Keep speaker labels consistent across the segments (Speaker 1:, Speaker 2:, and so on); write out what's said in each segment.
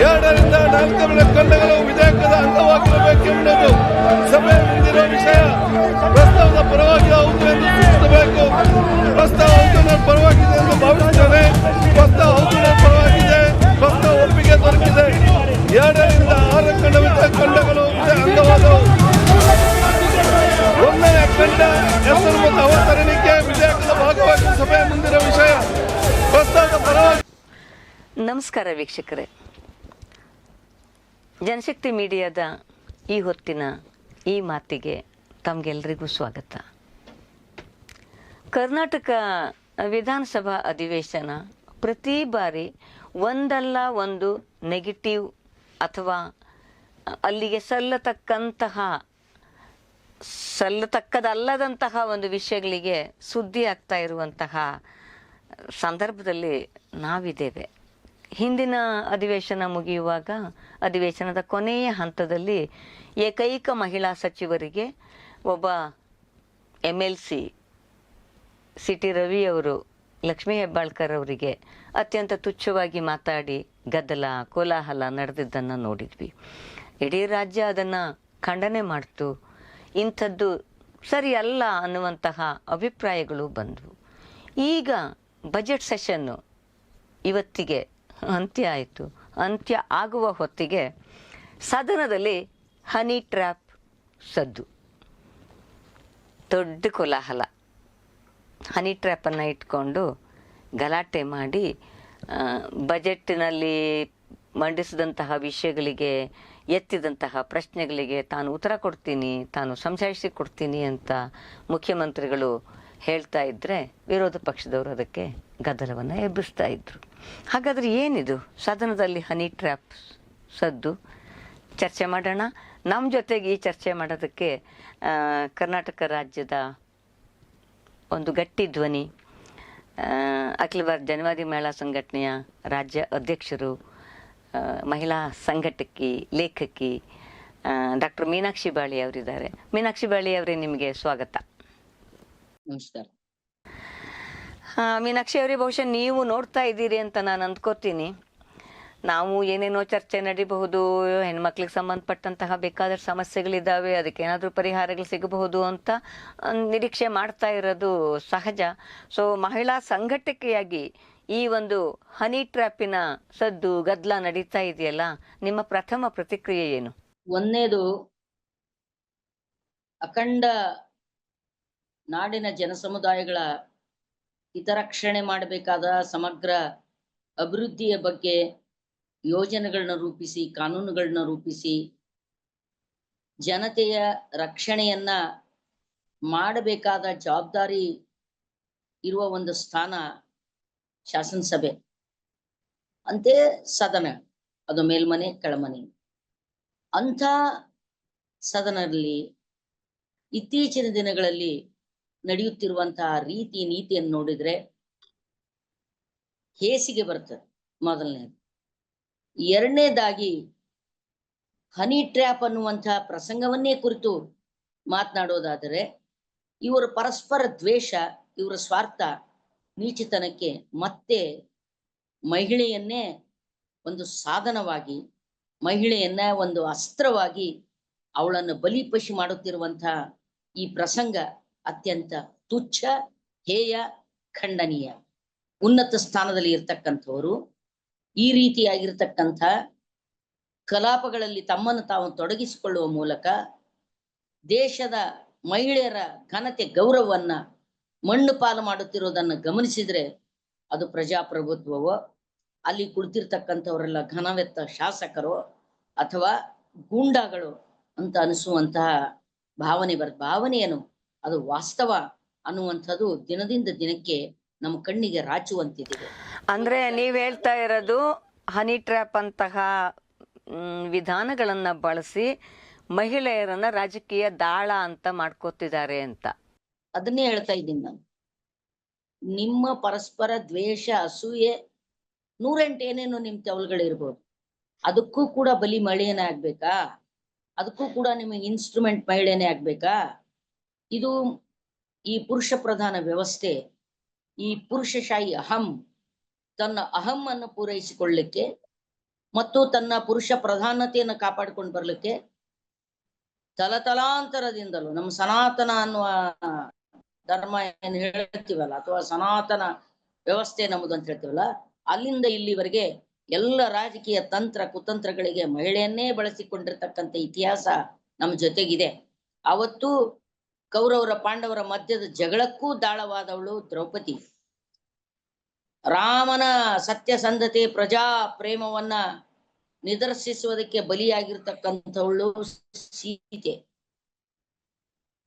Speaker 1: ಎರಡರಿಂದ ನಾಲ್ಕು ಕಂಡಗಳು ವಿಧೇಯಕದ ಅಂಗವಾಗಿರಬೇಕೆಂಬುದು ಸಭೆ ಮುಂದಿರುವ ವಿಷಯ. ಪ್ರಸ್ತಾವದ ಪರವಾಗಿ ಹೌದು ಎಂದು ಸೂಚಿಸಬೇಕು. ಪ್ರಸ್ತಾವ ಹೌದು ನನ್ನ ಪರವಾಗಿದೆ ಎಂದು ಭಾವಿಸುತ್ತೇನೆ. ಪ್ರಸ್ತಾವ ಹೌದು ನನ್ನ ಪರವಾಗಿದೆ. ಪ್ರಸ್ತಾವ ಒಪ್ಪಿಗೆ ದೊರಕಿದೆ. ಎರಡರಿಂದ ಆರು ಖಂಡ ವಿಧ- ಅಂಗವಾದವು. ಒಂದನೇ ಖಂಡ ಹೆಸರು ಮತ್ತು ಅವತರಣಿಕೆ ವಿಧೇಯಕದ ಭಾಗವಾಗಿ ಸಭೆ ಮುಂದಿರುವ ವಿಷಯ. ಪ್ರಸ್ತಾವದ ಪರವಾಗಿ
Speaker 2: ನಮಸ್ಕಾರ ವೀಕ್ಷಕರೇ. ಜನಶಕ್ತಿ ಮೀಡಿಯಾದ ಈ ಹೊತ್ತಿನ ಈ ಮಾತಿಗೆ ತಮಗೆಲ್ಲರಿಗೂ ಸ್ವಾಗತ. ಕರ್ನಾಟಕ ವಿಧಾನಸಭಾ ಅಧಿವೇಶನ ಪ್ರತಿ ಬಾರಿ ಒಂದಲ್ಲ ಒಂದು ನೆಗೆಟಿವ್ ಅಥವಾ ಅಲ್ಲಿಗೆ ಸಲ್ಲತಕ್ಕಂತಹ, ಸಲ್ಲತಕ್ಕದಲ್ಲದಂತಹ ಒಂದು ವಿಷಯಗಳಿಗೆ ಸುದ್ದಿ ಆಗ್ತಾ ಇರುವಂತಹ ಸಂದರ್ಭದಲ್ಲಿ ನಾವಿದ್ದೇವೆ. ಹಿಂದಿನ ಅಧಿವೇಶನ ಮುಗಿಯುವಾಗ, ಅಧಿವೇಶನದ ಕೊನೆಯ ಹಂತದಲ್ಲಿ ಏಕೈಕ ಮಹಿಳಾ ಸಚಿವರಿಗೆ ಒಬ್ಬ M L C C T Ravi ಅವರು, ಲಕ್ಷ್ಮೀ ಹೆಬ್ಬಾಳ್ಕರ್ ಅವರಿಗೆ ಅತ್ಯಂತ ತುಚ್ಛವಾಗಿ ಮಾತಾಡಿ ಗದ್ದಲ, ಕೋಲಾಹಲ ನಡೆದಿದ್ದನ್ನು ನೋಡಿದ್ವಿ. ಇಡೀ ರಾಜ್ಯ ಅದನ್ನು ಖಂಡನೆ ಮಾಡ್ತು. ಇಂಥದ್ದು ಸರಿ ಅಲ್ಲ ಅನ್ನುವಂತಹ ಅಭಿಪ್ರಾಯಗಳು ಬಂದವು. ಈಗ ಬಜೆಟ್ ಸೆಷನ್ನು ಇವತ್ತಿಗೆ ಅಂತ್ಯ ಆಯಿತು. ಅಂತ್ಯ ಆಗುವ ಹೊತ್ತಿಗೆ ಸದನದಲ್ಲಿ ಹನಿ ಟ್ರ್ಯಾಪ್ ಸದ್ದು. ದೊಡ್ಡ ಕೋಲಾಹಲ. ಹನಿ ಟ್ರ್ಯಾಪನ್ನು ಇಟ್ಕೊಂಡು ಗಲಾಟೆ ಮಾಡಿ ಬಜೆಟ್ನಲ್ಲಿ ಮಂಡಿಸಿದಂತಹ ವಿಷಯಗಳಿಗೆ, ಎತ್ತಿದಂತಹ ಪ್ರಶ್ನೆಗಳಿಗೆ ತಾನು ಉತ್ತರ ಕೊಡ್ತೀನಿ, ತಾನು ಸಂಶಯಿಸಿ ಕೊಡ್ತೀನಿ ಅಂತ ಮುಖ್ಯಮಂತ್ರಿಗಳು ಹೇಳ್ತಾ ಇದ್ದರೆ ವಿರೋಧ ಪಕ್ಷದವರು ಅದಕ್ಕೆ ಗದ್ದಲವನ್ನು ಎಬ್ಬಿಸ್ತಾ ಇದ್ರು. ಹಾಗಾದರೆ ಏನಿದು? ಸದನದಲ್ಲಿ ಹನಿ ಟ್ರ್ಯಾಪ್ ಸದ್ದು. ಚರ್ಚೆ ಮಾಡೋಣ. ನಮ್ಮ ಜೊತೆಗೆ ಈ ಚರ್ಚೆ ಮಾಡೋದಕ್ಕೆ ಕರ್ನಾಟಕ ರಾಜ್ಯದ ಒಂದು ಗಟ್ಟಿ ಧ್ವನಿ. ಅಖಿಲ ಭಾರತ ಜನವಾದಿ ಮಹಿಳಾ ಸಂಘಟನೆಯ ರಾಜ್ಯ ಅಧ್ಯಕ್ಷರು ಮಹಿಳಾ ಸಂಘಟಕಿ, ಲೇಖಕಿ ಡಾಕ್ಟರ್ ಮೀನಾಕ್ಷಿ ಬಾಳಿ ಅವರಿದ್ದಾರೆ. ಮೀನಾಕ್ಷಿ ಬಾಳಿ ಅವರೇ ನಿಮಗೆ ಸ್ವಾಗತ.
Speaker 3: ನಮಸ್ಕಾರ.
Speaker 2: ಮೀನಾಕ್ಷಿ ಅವರೇ, ಬಹುಶಃ ನೀವು ನೋಡ್ತಾ ಇದ್ದೀರಿ ಅಂತ ನಾನು ಅಂದ್ಕೋತೀನಿ. ನಾವು ಏನೇನೋ ಚರ್ಚೆ ನಡೀಬಹುದು, ಹೆಣ್ಮಕ್ಳಿಗೆ ಸಂಬಂಧಪಟ್ಟಂತಹ ಬೇಕಾದಷ್ಟು ಸಮಸ್ಯೆಗಳಿದ್ದಾವೆ ಅದಕ್ಕೆ ಏನಾದರೂ ಪರಿಹಾರಗಳು ಸಿಗಬಹುದು ಅಂತ ನಿರೀಕ್ಷೆ ಮಾಡ್ತಾ ಇರೋದು ಸಹಜ. ಸೊ ಮಹಿಳಾ ಸಂಘಟಕೆಯಾಗಿ ಈ ಒಂದು ಹನಿ ಟ್ರ್ಯಾಪಿನ ಸದ್ದು ಗದ್ದಲ ನಡೀತಾ ಇದೆಯಲ್ಲ, ನಿಮ್ಮ ಪ್ರಥಮ ಪ್ರತಿಕ್ರಿಯೆ ಏನು?
Speaker 3: ಒಂದೇದು, ಅಖಂಡ ನಾಡಿನ ಜನಸಮುದಾಯಗಳ ಹಿತರಕ್ಷಣೆ ಮಾಡಬೇಕಾದ ಸಮಗ್ರ ಅಭಿವೃದ್ಧಿಯ ಬಗ್ಗೆ ಯೋಜನೆಗಳನ್ನ ರೂಪಿಸಿ, ಕಾನೂನುಗಳನ್ನ ರೂಪಿಸಿ, ಜನತೆಯ ರಕ್ಷಣೆಯನ್ನ ಮಾಡಬೇಕಾದ ಜವಾಬ್ದಾರಿ ಇರುವ ಒಂದು ಸ್ಥಾನ ಶಾಸನಸಭೆ. ಅಂತೆ ಸದನ, ಅದು ಮೇಲ್ಮನೆ, ಕೆಳಮನೆ. ಅಂಥ ಸದನದಲ್ಲಿ ಇತ್ತೀಚಿನ ದಿನಗಳಲ್ಲಿ ನಡೆಯುತ್ತಿರುವಂತಹ ರೀತಿ ನೀತಿಯನ್ನು ನೋಡಿದ್ರೆ ಹೇಸಿಗೆ ಬರ್ತದೆ ಮೊದಲನೇದು. ಎರಡನೇದಾಗಿ ಹನಿ ಟ್ರ್ಯಾಪ್ ಅನ್ನುವಂತಹ ಪ್ರಸಂಗವನ್ನೇ ಕುರಿತು ಮಾತನಾಡೋದಾದರೆ ಇವರ ಪರಸ್ಪರ ದ್ವೇಷ, ಇವರ ಸ್ವಾರ್ಥ, ನೀಚಿತನಕ್ಕೆ ಮತ್ತೆ ಮಹಿಳೆಯನ್ನೇ ಒಂದು ಸಾಧನವಾಗಿ, ಮಹಿಳೆಯನ್ನ ಒಂದು ಅಸ್ತ್ರವಾಗಿ ಅವಳನ್ನು ಬಲಿಪಶಿ ಮಾಡುತ್ತಿರುವಂತಹ ಈ ಪ್ರಸಂಗ ಅತ್ಯಂತ ತುಚ್ಛ, ಹೇಯ, ಖಂಡನೀಯ. ಉನ್ನತ ಸ್ಥಾನದಲ್ಲಿ ಇರ್ತಕ್ಕಂಥವರು, ಈ ರೀತಿಯಾಗಿರ್ತಕ್ಕಂಥ ಕಲಾಪಗಳಲ್ಲಿ ತಮ್ಮನ್ನು ತಾವು ತೊಡಗಿಸಿಕೊಳ್ಳುವ ಮೂಲಕ ದೇಶದ ಮಹಿಳೆಯರ ಘನತೆ, ಗೌರವವನ್ನ ಮಣ್ಣು ಪಾಲು ಮಾಡುತ್ತಿರುವುದನ್ನು ಗಮನಿಸಿದ್ರೆ ಅದು ಪ್ರಜಾಪ್ರಭುತ್ವವೋ, ಅಲ್ಲಿ ಕುಳಿತಿರ್ತಕ್ಕಂಥವರೆಲ್ಲ ಘನವೆತ್ತ ಶಾಸಕರು ಅಥವಾ ಗೂಂಡಾಗಳು ಅಂತ ಅನಿಸುವಂತಹ ಭಾವನೆ ಬರ್ ಭಾವನೆ ಏನು ಅದು ವಾಸ್ತವ ಅನ್ನುವಂಥದ್ದು ದಿನದಿಂದ ದಿನಕ್ಕೆ ನಮ್ಮ ಕಣ್ಣಿಗೆ ರಾಚುವಂತಿದೆ.
Speaker 2: ಅಂದ್ರೆ ನೀವ್ ಹೇಳ್ತಾ ಇರೋದು ಹನಿ ಟ್ರ್ಯಾಪ್ ಅಂತಹ ವಿಧಾನಗಳನ್ನ ಬಳಸಿ ಮಹಿಳೆಯರನ್ನ ರಾಜಕೀಯ ದಾಳ ಅಂತ ಮಾಡ್ಕೋತಿದ್ದಾರೆ ಅಂತ.
Speaker 3: ಅದನ್ನೇ ಹೇಳ್ತಾ ಇದ್ದೀನಿ ನಾನು. ನಿಮ್ಮ ಪರಸ್ಪರ ದ್ವೇಷ ಅಸೂಯೆ ನೂರೆಂಟು ಏನೇನು ನಿಮ್ ತೆವಲ್ಗಳಿರ್ಬೋದು ಅದಕ್ಕೂ ಕೂಡ ಬಲಿ ಮಹಿಳೆಯನೇ ಆಗ್ಬೇಕಾ? ಅದಕ್ಕೂ ಕೂಡ ನಿಮಗೆ ಇನ್ಸ್ಟ್ರೂಮೆಂಟ್ ಮಹಿಳೆಯೇ ಆಗ್ಬೇಕಾ? ಇದು ಈ ಪುರುಷ ಪ್ರಧಾನ ವ್ಯವಸ್ಥೆ, ಈ ಪುರುಷಶಾಹಿ ಅಹಂ, ತನ್ನ ಅಹಂ ಅನ್ನು ಪೂರೈಸಿಕೊಳ್ಳಿಕ್ಕೆ ಮತ್ತು ತನ್ನ ಪುರುಷ ಪ್ರಧಾನತೆಯನ್ನು ಕಾಪಾಡಿಕೊಂಡು ಬರ್ಲಿಕ್ಕೆ ತಲತಲಾಂತರದಿಂದಲೂ, ನಮ್ಮ ಸನಾತನ ಅನ್ನುವ ಧರ್ಮ ಏನು ಹೇಳ್ತೀವಲ್ಲ, ಅಥವಾ ಸನಾತನ ವ್ಯವಸ್ಥೆ ನಮ್ಮದು ಅಂತ ಹೇಳ್ತೀವಲ್ಲ, ಅಲ್ಲಿಂದ ಇಲ್ಲಿವರೆಗೆ ಎಲ್ಲ ರಾಜಕೀಯ ತಂತ್ರ, ಕುತಂತ್ರಗಳಿಗೆ ಮಹಿಳೆಯನ್ನೇ ಬಳಸಿಕೊಂಡಿರ್ತಕ್ಕಂಥ ಇತಿಹಾಸ ನಮ್ಮ ಜೊತೆಗಿದೆ. ಅವತ್ತು ಕೌರವರ ಪಾಂಡವರ ಮಧ್ಯದ ಜಗಳಕ್ಕೂ ದಾಳವಾದವಳು ದ್ರೌಪದಿ. ರಾಮನ ಸತ್ಯಸಂಧತೆ ಪ್ರಜಾ ಪ್ರೇಮವನ್ನ ನಿದರ್ಶಿಸುವುದಕ್ಕೆ ಬಲಿಯಾಗಿರ್ತಕ್ಕಂಥವಳು ಸೀತೆ.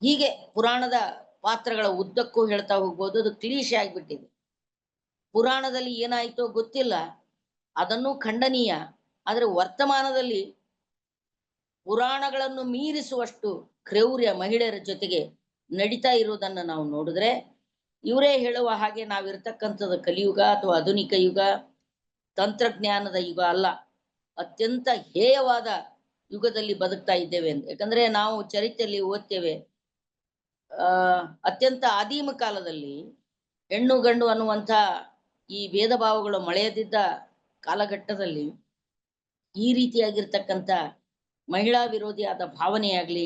Speaker 3: ಹೀಗೆ ಪುರಾಣದ ಪಾತ್ರಗಳ ಉದ್ದಕ್ಕೂ ಹೇಳ್ತಾ ಹೋಗ್ಬೋದು, ಅದು ಕ್ಲೀಶೆ ಆಗ್ಬಿಟ್ಟಿದೆ. ಪುರಾಣದಲ್ಲಿ ಏನಾಯ್ತೋ ಗೊತ್ತಿಲ್ಲ, ಅದನ್ನು ಖಂಡನೀಯ, ಆದರೆ ವರ್ತಮಾನದಲ್ಲಿ ಪುರಾಣಗಳನ್ನು ಮೀರಿಸುವಷ್ಟು ಕ್ರೌರ್ಯ ಮಹಿಳೆಯರ ಜೊತೆಗೆ ನಡೀತಾ ಇರೋದನ್ನ ನಾವು ನೋಡಿದ್ರೆ ಇವರೇ ಹೇಳುವ ಹಾಗೆ ನಾವಿರ್ತಕ್ಕಂಥದ್ದು ಕಲಿಯುಗ ಅಥವಾ ಆಧುನಿಕ ಯುಗ, ತಂತ್ರಜ್ಞಾನದ ಯುಗ ಅಲ್ಲ. ಅತ್ಯಂತ ಹೇಯವಾದ ಯುಗದಲ್ಲಿ ಬದುಕ್ತಾ ಇದ್ದೇವೆ ಅಂತ. ಯಾಕಂದ್ರೆ ನಾವು ಚರಿತ್ರೆಯಲ್ಲಿ ಓದ್ತೇವೆ, ಆ, ಅತ್ಯಂತ ಆದಿಮ ಕಾಲದಲ್ಲಿ ಹೆಣ್ಣು ಗಂಡು ಅನ್ನುವಂಥ ಈ ಭೇದ ಭಾವಗಳು ಮಳೆಯದಿದ್ದ ಕಾಲಘಟ್ಟದಲ್ಲಿ ಈ ರೀತಿಯಾಗಿರ್ತಕ್ಕಂಥ ಮಹಿಳಾ ವಿರೋಧಿಯಾದ ಭಾವನೆಯಾಗ್ಲಿ,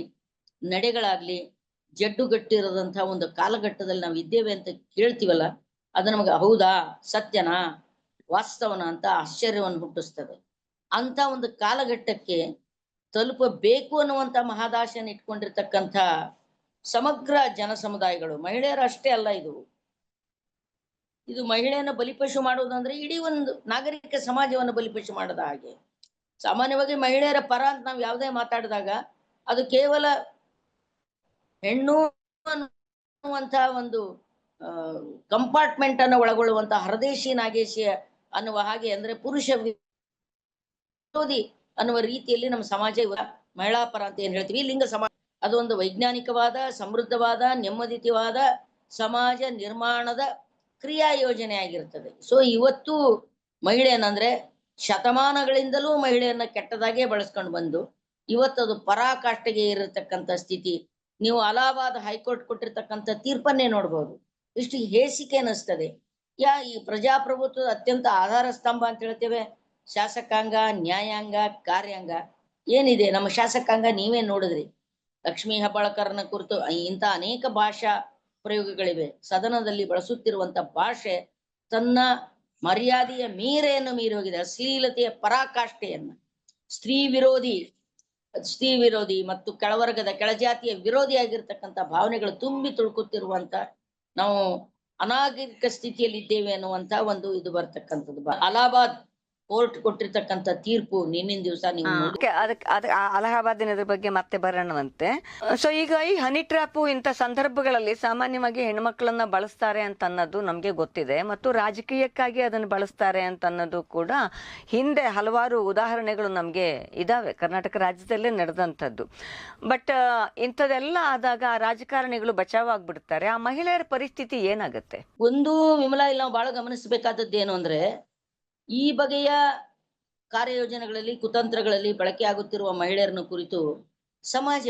Speaker 3: ನಡೆಗಳಾಗ್ಲಿ ಜಡ್ಡುಗಟ್ಟಿರೋದಂಥ ಒಂದು ಕಾಲಘಟ್ಟದಲ್ಲಿ ನಾವು ಇದ್ದೇವೆ ಅಂತ ಕೇಳ್ತೀವಲ್ಲ, ಅದು ನಮಗೆ ಹೌದಾ, ಸತ್ಯನಾ, ವಾಸ್ತವನ ಅಂತ ಆಶ್ಚರ್ಯವನ್ನು ಹುಟ್ಟಿಸ್ತದೆ. ಅಂತ ಒಂದು ಕಾಲಘಟ್ಟಕ್ಕೆ ತಲುಪಬೇಕು ಅನ್ನುವಂಥ ಮಹಾದಾಶೆಯನ್ನು ಇಟ್ಕೊಂಡಿರ್ತಕ್ಕಂಥ ಸಮಗ್ರ ಜನ ಸಮುದಾಯಗಳು ಮಹಿಳೆಯರು ಅಷ್ಟೇ ಅಲ್ಲ ಇದು. ಇದು ಮಹಿಳೆಯನ್ನು ಬಲಿಪಶು ಮಾಡುವುದಂದ್ರೆ ಇಡೀ ಒಂದು ನಾಗರಿಕ ಸಮಾಜವನ್ನು ಬಲಿಪಶು ಮಾಡದ ಹಾಗೆ. ಸಾಮಾನ್ಯವಾಗಿ ಮಹಿಳೆಯರ ಪರ ಅಂತ ನಾವು ಯಾವುದೇ ಮಾತಾಡಿದಾಗ ಅದು ಕೇವಲ ಹೆಣ್ಣು ಅನ್ನುವಂತಹ ಒಂದು ಕಂಪಾರ್ಟ್ಮೆಂಟ್ ಅನ್ನು ಒಳಗೊಳ್ಳುವಂತಹ ಹರದೇಶಿ ನಾಗೇಶಿ ಅನ್ನುವ ಹಾಗೆ ಅಂದ್ರೆ ಪುರುಷ ವಿರೋಧಿ ಅನ್ನುವ ರೀತಿಯಲ್ಲಿ ನಮ್ಮ ಸಮಾಜ ಮಹಿಳಾ ಪರ ಅಂತ ಏನ್ ಹೇಳ್ತೀವಿ, ಲಿಂಗ ಸಮಾಜ ಅದು ಒಂದು ವೈಜ್ಞಾನಿಕವಾದ, ಸಮೃದ್ಧವಾದ, ನೆಮ್ಮದಿತವಾದ ಸಮಾಜ ನಿರ್ಮಾಣದ ಕ್ರಿಯಾ ಯೋಜನೆ ಆಗಿರ್ತದೆ. ಸೊ ಇವತ್ತು ಮಹಿಳೆ ಏನಂದ್ರೆ ಶತಮಾನಗಳಿಂದಲೂ ಮಹಿಳೆಯನ್ನ ಕೆಟ್ಟದಾಗೆ ಬಳಸ್ಕೊಂಡು ಬಂದು, ಇವತ್ತದು ಪರಾಕಾಷ್ಠೆಗೆ ಇರತಕ್ಕಂತ ಸ್ಥಿತಿ ನೀವು ಅಲಹಾಬಾದ್ ಹೈಕೋರ್ಟ್ ಕೊಟ್ಟಿರ್ತಕ್ಕಂಥ ತೀರ್ಪನ್ನೇ ನೋಡ್ಬೋದು. ಇಷ್ಟು ಹೇಸಿಕೆ ಅನ್ನಿಸ್ತದೆ. ಯಾ ಈ ಪ್ರಜಾಪ್ರಭುತ್ವದ ಅತ್ಯಂತ ಆಧಾರ ಸ್ತಂಭ ಅಂತ ಹೇಳ್ತೇವೆ. ಶಾಸಕಾಂಗ, ನ್ಯಾಯಾಂಗ, ಕಾರ್ಯಾಂಗ. ಏನಿದೆ? ನಮ್ಮ ಶಾಸಕಾಂಗ ನೀವೇ ನೋಡಿದ್ರಿ. ಲಕ್ಷ್ಮೀ ಹೆಬ್ಬಾಳ್ಕರ್ನ ಕುರಿತು ಇಂಥ ಅನೇಕ ಭಾಷಾ ಪ್ರಯೋಗಗಳಿವೆ. ಸದನದಲ್ಲಿ ಬಳಸುತ್ತಿರುವಂತ ಭಾಷೆ ತನ್ನ ಮರ್ಯಾದೆಯ ಮೀರೆಯನ್ನು ಮೀರಿ ಹೋಗಿದೆ. ಅಶ್ಲೀಲತೆಯ ಪರಾಕಾಷ್ಠೆಯನ್ನ. ಸ್ತ್ರೀ ವಿರೋಧಿ ಸ್ತ್ರೀ ವಿರೋಧಿ ಮತ್ತು ಕೆಳವರ್ಗದ ಕೆಳಜಾತಿಯ ವಿರೋಧಿಯಾಗಿರ್ತಕ್ಕಂಥ ಭಾವನೆಗಳು ತುಂಬಿ ತುಳುಕುತ್ತಿರುವಂತ ನಾವು ಅನಾಗರಿಕ ಸ್ಥಿತಿಯಲ್ಲಿ ಇದ್ದೇವೆ ಅನ್ನುವಂತ ಒಂದು ಇದು ಬರ್ತಕ್ಕಂಥದ್ದು. ಅಲಹಾಬಾದ್ ಕೋರ್ಟ್ ಕೊಟ್ಟಿರ್ತಕ್ಕಂತ ತೀರ್ಪು ನಿನ್ನಿನ ದಿವಸ ನೀವು
Speaker 2: ಅಲಹಾಬಾದಿನ ಬಗ್ಗೆ ಮತ್ತೆ ಬರೋಣವಂತೆ. ಸೊ ಈಗ ಈ ಹನಿ ಟ್ರಾಪ್ ಇಂತ ಸಂದರ್ಭಗಳಲ್ಲಿ ಸಾಮಾನ್ಯವಾಗಿ ಹೆಣ್ಮಕ್ಳನ್ನ ಬಳಸ್ತಾರೆ ಅಂತ ಅನ್ನೋದು ನಮಗೆ ಗೊತ್ತಿದೆ. ಮತ್ತು ರಾಜಕೀಯಕ್ಕಾಗಿ ಅದನ್ನು ಬಳಸ್ತಾರೆ ಅಂತ ಅನ್ನೋದು ಕೂಡ ಹಿಂದೆ ಹಲವಾರು ಉದಾಹರಣೆಗಳು ನಮಗೆ ಇದಾವೆ. ಕರ್ನಾಟಕ ರಾಜ್ಯದಲ್ಲೇ ನಡೆದಂಥದ್ದು. ಬಟ್ ಇಂಥದೆಲ್ಲ ಆದಾಗ ಆ ರಾಜಕಾರಣಿಗಳು ಬಚಾವಾಗ್ಬಿಡ್ತಾರೆ. ಆ ಮಹಿಳೆಯರ ಪರಿಸ್ಥಿತಿ ಏನಾಗುತ್ತೆ?
Speaker 3: ಒಂದು ವಿಮಲಾ ಇಲ್ಲ ನಾವು ಬಹಳ ಗಮನಿಸಬೇಕಾದದ್ದು ಏನು ಅಂದ್ರೆ ಈ ಬಗೆಯ ಕಾರ್ಯಯೋಜನೆಗಳಲ್ಲಿ, ಕುತಂತ್ರಗಳಲ್ಲಿ ಬಳಕೆ ಆಗುತ್ತಿರುವ ಮಹಿಳೆಯರನ್ನು ಕುರಿತು ಸಮಾಜ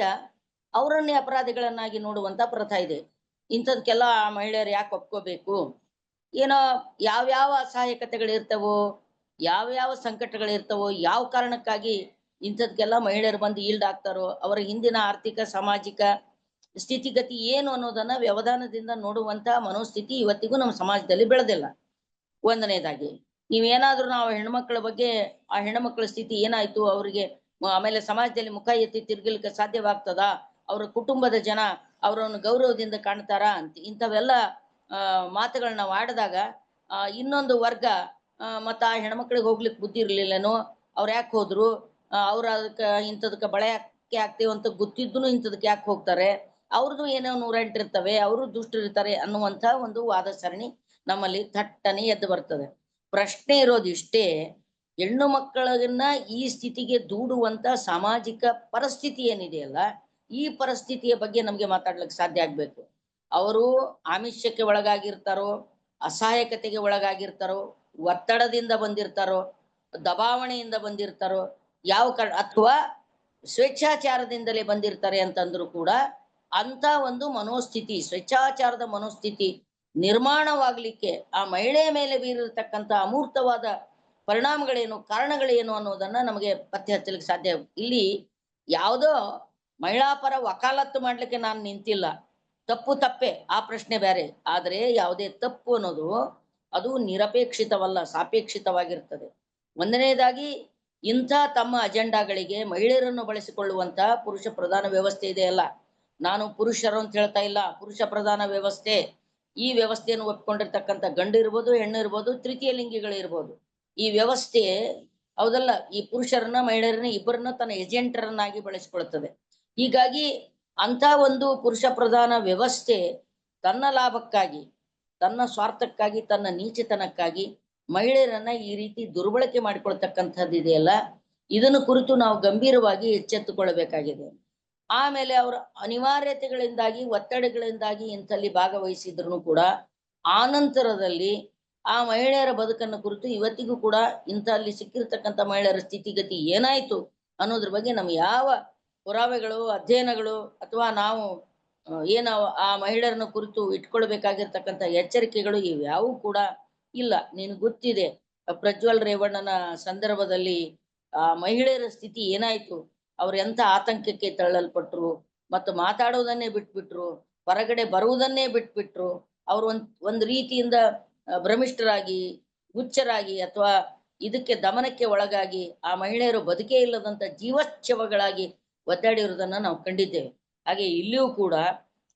Speaker 3: ಅವರನ್ನೇ ಅಪರಾಧಿಗಳನ್ನಾಗಿ ನೋಡುವಂತ ಪ್ರಥಾ ಇದೆ. ಇಂಥದ್ಕೆಲ್ಲ ಆ ಮಹಿಳೆಯರು ಯಾಕೆ ಒಪ್ಕೋಬೇಕು? ಏನೋ ಯಾವ್ಯಾವ ಅಸಹಾಯಕತೆಗಳಿರ್ತವೋ, ಯಾವ್ಯಾವ ಸಂಕಟಗಳಿರ್ತವೋ, ಯಾವ ಕಾರಣಕ್ಕಾಗಿ ಇಂಥದ್ಕೆಲ್ಲ ಮಹಿಳೆಯರು ಬಂದು ಈಲ್ಡ್ ಆಗ್ತಾರೋ, ಅವರ ಹಿಂದಿನ ಆರ್ಥಿಕ, ಸಾಮಾಜಿಕ ಸ್ಥಿತಿಗತಿ ಏನು ಅನ್ನೋದನ್ನ ವ್ಯವಧಾನದಿಂದ ನೋಡುವಂತ ಮನೋಸ್ಥಿತಿ ಇವತ್ತಿಗೂ ನಮ್ಮ ಸಮಾಜದಲ್ಲಿ ಬೆಳೆದಿಲ್ಲ. ಒಂದನೇದಾಗಿ. ನೀವೇನಾದ್ರೂ ನಾವು ಹೆಣ್ಮಕ್ಳ ಬಗ್ಗೆ ಆ ಹೆಣ್ಮಕ್ಳ ಸ್ಥಿತಿ ಏನಾಯ್ತು, ಅವರಿಗೆ ಆಮೇಲೆ ಸಮಾಜದಲ್ಲಿ ಮುಖ ಎತ್ತಿ ತಿರ್ಗಲಿಕ್ಕೆ ಸಾಧ್ಯವಾಗ್ತದ? ಅವರ ಕುಟುಂಬದ ಜನ ಅವರನ್ನು ಗೌರವದಿಂದ ಕಾಣ್ತಾರ ಅಂತ, ಇಂಥವೆಲ್ಲ ಮಾತುಗಳನ್ನ ನಾವು ಆಡಿದಾಗ ಇನ್ನೊಂದು ವರ್ಗ ಮತ್ತ ಆ ಹೆಣ್ಮಕ್ಳಿಗೆ ಹೋಗ್ಲಿಕ್ಕೆ ಬುದ್ಧಿ ಇರ್ಲಿಲ್ಲನೋ? ಅವ್ರು ಯಾಕೆ ಹೋದ್ರು? ಅವ್ರ ಅದಕ್ಕೆ ಇಂಥದಕ್ಕೆ ಬಳೆ ಯಾಕೆ ಆಗ್ತೇವೆ ಅಂತ ಗೊತ್ತಿದ್ದು ಇಂಥದಕ್ಕೆ ಯಾಕೆ ಹೋಗ್ತಾರೆ? ಅವ್ರದ್ದು ಏನೋ ನೂರೆಂಟು ಇರ್ತವೆ, ಅವರು ದುಷ್ಟರಿರ್ತಾರೆ ಅನ್ನುವಂಥ ಒಂದು ವಾದ ಸರಣಿ ನಮ್ಮಲ್ಲಿ ಥಟ್ಟನೆ ಎದ್ದು ಬರ್ತದೆ. ಪ್ರಶ್ನೆ ಇರೋದು ಇಷ್ಟೇ, ಹೆಣ್ಣು ಮಕ್ಕಳನ್ನ ಈ ಸ್ಥಿತಿಗೆ ದೂಡುವಂತ ಸಾಮಾಜಿಕ ಪರಿಸ್ಥಿತಿ ಏನಿದೆಯಲ್ಲ ಈ ಪರಿಸ್ಥಿತಿಯ ಬಗ್ಗೆ ನಮ್ಗೆ ಮಾತಾಡ್ಲಿಕ್ಕೆ ಸಾಧ್ಯ ಆಗ್ಬೇಕು. ಅವರು ಆಮಿಷಕ್ಕೆ ಒಳಗಾಗಿರ್ತಾರೋ, ಅಸಹಾಯಕತೆಗೆ ಒಳಗಾಗಿರ್ತಾರೋ, ಒತ್ತಡದಿಂದ ಬಂದಿರ್ತಾರೋ, ದಬಾವಣೆಯಿಂದ ಬಂದಿರ್ತಾರೋ, ಯಾವ ಕಾರಣ, ಅಥವಾ ಸ್ವೇಚ್ಛಾಚಾರದಿಂದಲೇ ಬಂದಿರ್ತಾರೆ ಅಂತಂದ್ರು ಕೂಡ ಅಂತ ಒಂದು ಮನೋಸ್ಥಿತಿ, ಸ್ವೇಚ್ಛಾಚಾರದ ಮನೋಸ್ಥಿತಿ ನಿರ್ಮಾಣವಾಗ್ಲಿಕ್ಕೆ ಆ ಮಹಿಳೆಯ ಮೇಲೆ ಬೀರಿರ್ತಕ್ಕಂಥ ಅಮೂರ್ತವಾದ ಪರಿಣಾಮಗಳೇನು, ಕಾರಣಗಳೇನು ಅನ್ನೋದನ್ನ ನಮಗೆ ಪತ್ತೆ ಹಚ್ಚಲಿಕ್ಕೆ ಸಾಧ್ಯ ಇಲ್ಲಿ ಯಾವುದೋ ಮಹಿಳಾ ಪರ ವಕಾಲತ್ತು ಮಾಡ್ಲಿಕ್ಕೆ ನಾನು ನಿಂತಿಲ್ಲ. ತಪ್ಪು ತಪ್ಪೆ, ಆ ಪ್ರಶ್ನೆ ಬೇರೆ ಆದರೆ ಯಾವುದೇ ತಪ್ಪು ಅನ್ನೋದು ಅದು ನಿರಪೇಕ್ಷಿತವಲ್ಲ, ಸಾಪೇಕ್ಷಿತವಾಗಿರ್ತದೆ. ಒಂದನೇದಾಗಿ, ಇಂಥ ತಮ್ಮ ಅಜೆಂಡಾಗಳಿಗೆ ಮಹಿಳೆಯರನ್ನು ಬಳಸಿಕೊಳ್ಳುವಂತ ಪುರುಷ ಪ್ರಧಾನ ವ್ಯವಸ್ಥೆ ಇದೆಯಲ್ಲ ನಾನು ಪುರುಷರು ಅಂತ ಹೇಳ್ತಾ ಇಲ್ಲ, ಪುರುಷ ಪ್ರಧಾನ ವ್ಯವಸ್ಥೆ. ಈ ವ್ಯವಸ್ಥೆಯನ್ನು ಒಪ್ಕೊಂಡಿರ್ತಕ್ಕಂಥ ಗಂಡು ಇರ್ಬೋದು, ಹೆಣ್ಣು ಇರ್ಬೋದು, ತೃತೀಯ ಲಿಂಗಿಗಳು ಇರ್ಬೋದು. ಈ ವ್ಯವಸ್ಥೆ ಹೌದಲ್ಲ, ಈ ಪುರುಷರನ್ನ, ಮಹಿಳೆಯರನ್ನ, ಇಬ್ಬರನ್ನ ತನ್ನ ಏಜೆಂಟರನ್ನಾಗಿ ಬಳಸಿಕೊಳ್ತದೆ ಹೀಗಾಗಿ ಅಂತ ಒಂದು ಪುರುಷ ಪ್ರಧಾನ ವ್ಯವಸ್ಥೆ ತನ್ನ ಲಾಭಕ್ಕಾಗಿ, ತನ್ನ ಸ್ವಾರ್ಥಕ್ಕಾಗಿ, ತನ್ನ ನೀಚತನಕ್ಕಾಗಿ ಮಹಿಳೆಯರನ್ನ ಈ ರೀತಿ ದುರ್ಬಳಕೆ ಮಾಡಿಕೊಳ್ತಕ್ಕಂಥದ್ದು ಇದೆಯಲ್ಲ ಇದನ್ನು ಕುರಿತು ನಾವು ಗಂಭೀರವಾಗಿ ಎಚ್ಚೆತ್ತುಕೊಳ್ಳಬೇಕಾಗಿದೆ. ಆಮೇಲೆ ಅವರ ಅನಿವಾರ್ಯತೆಗಳಿಂದಾಗಿ, ಒತ್ತಡಗಳಿಂದಾಗಿ ಇಂಥಲ್ಲಿ ಭಾಗವಹಿಸಿದ್ರು ಕೂಡ ಆನಂತರದಲ್ಲಿ ಆ ಮಹಿಳೆಯರ ಬದುಕನ್ನು ಕುರಿತು ಇವತ್ತಿಗೂ ಕೂಡ ಇಂಥಲ್ಲಿ ಸಿಕ್ಕಿರ್ತಕ್ಕಂಥ ಮಹಿಳೆಯರ ಸ್ಥಿತಿಗತಿ ಏನಾಯ್ತು ಅನ್ನೋದ್ರ ಬಗ್ಗೆ ನಮ್ಗೆ ಯಾವ ಪುರಾವೆಗಳು, ಅಧ್ಯಯನಗಳು ಅಥವಾ ನಾವು ಏನ ಆ ಮಹಿಳೆಯರನ್ನ ಕುರಿತು ಇಟ್ಕೊಳ್ಬೇಕಾಗಿರ್ತಕ್ಕಂಥ ಎಚ್ಚರಿಕೆಗಳು ಇವ್ಯಾವು ಕೂಡ ಇಲ್ಲ. ನೀನು ಗೊತ್ತಿದೆ, ಪ್ರಜ್ವಲ್ ರೇವಣ್ಣನ ಸಂದರ್ಭದಲ್ಲಿ ಆ ಮಹಿಳೆಯರ ಸ್ಥಿತಿ ಏನಾಯ್ತು? ಅವ್ರು ಎಂತ ಆತಂಕಕ್ಕೆ ತಳ್ಳಲ್ಪಟ್ರು ಮತ್ತು ಮಾತಾಡೋದನ್ನೇ ಬಿಟ್ಬಿಟ್ರು, ಹೊರಗಡೆ ಬರುವುದನ್ನೇ ಬಿಟ್ಬಿಟ್ರು, ಅವ್ರು ಒಂದ್ ಒಂದ್ ರೀತಿಯಿಂದ ಭ್ರಮಿಷ್ಠರಾಗಿ, ಹುಚ್ಚರಾಗಿ ಅಥವಾ ಇದಕ್ಕೆ ದಮನಕ್ಕೆ ಒಳಗಾಗಿ ಆ ಮಹಿಳೆಯರು ಬದುಕೇ ಇಲ್ಲದಂತ ಜೀವಚ್ಛವಗಳಾಗಿ ಒದ್ದಾಡಿರುವುದನ್ನ ನಾವು ಕಂಡಿದ್ದೇವೆ. ಹಾಗೆ ಇಲ್ಲಿಯೂ ಕೂಡ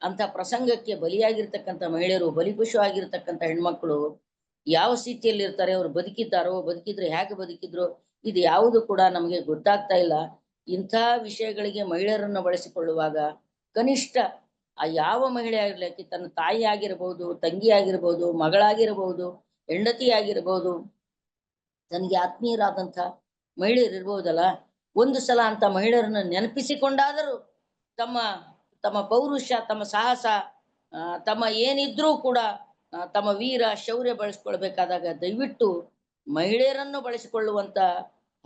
Speaker 3: ಅಂತ ಪ್ರಸಂಗಕ್ಕೆ ಬಲಿಯಾಗಿರ್ತಕ್ಕಂಥ ಮಹಿಳೆಯರು, ಬಲಿಪಶು ಆಗಿರ್ತಕ್ಕಂಥ ಹೆಣ್ಮಕ್ಳು ಯಾವ ಸ್ಥಿತಿಯಲ್ಲಿ ಇರ್ತಾರೆ ಅವ್ರು ಬದುಕಿದ್ದಾರೋ, ಬದುಕಿದ್ರು ಹೇಗೆ ಬದುಕಿದ್ರು, ಇದು ಯಾವುದು ಕೂಡ ನಮಗೆ ಗೊತ್ತಾಗ್ತಾ ಇಲ್ಲ. ಇಂಥ ವಿಷಯಗಳಿಗೆ ಮಹಿಳೆಯರನ್ನು ಬಳಸಿಕೊಳ್ಳುವಾಗ ಕನಿಷ್ಠ ಆ ಯಾವ ಮಹಿಳೆ ಆಗಿರ್ಲಿಕ್ಕೆ ತನ್ನ ತಾಯಿ ಆಗಿರ್ಬೋದು, ತಂಗಿ ಆಗಿರ್ಬೋದು, ಮಗಳಾಗಿರ್ಬೋದು, ಹೆಂಡತಿ ಆಗಿರ್ಬೋದು, ತನಗೆ ಆತ್ಮೀಯರಾದಂಥ ಮಹಿಳೆಯರು ಇರ್ಬೋದಲ್ಲ? ಒಂದು ಸಲ ಅಂತ ಮಹಿಳೆಯರನ್ನು ನೆನಪಿಸಿಕೊಂಡಾದರೂ ತಮ್ಮ ತಮ್ಮ ಪೌರುಷ, ತಮ್ಮ ಸಾಹಸ ತಮ್ಮ ಏನಿದ್ರೂ ಕೂಡ ತಮ್ಮ ವೀರ, ಶೌರ್ಯ ಬಳಸ್ಕೊಳ್ಬೇಕಾದಾಗ ದಯವಿಟ್ಟು ಮಹಿಳೆಯರನ್ನು ಬಳಸಿಕೊಳ್ಳುವಂತ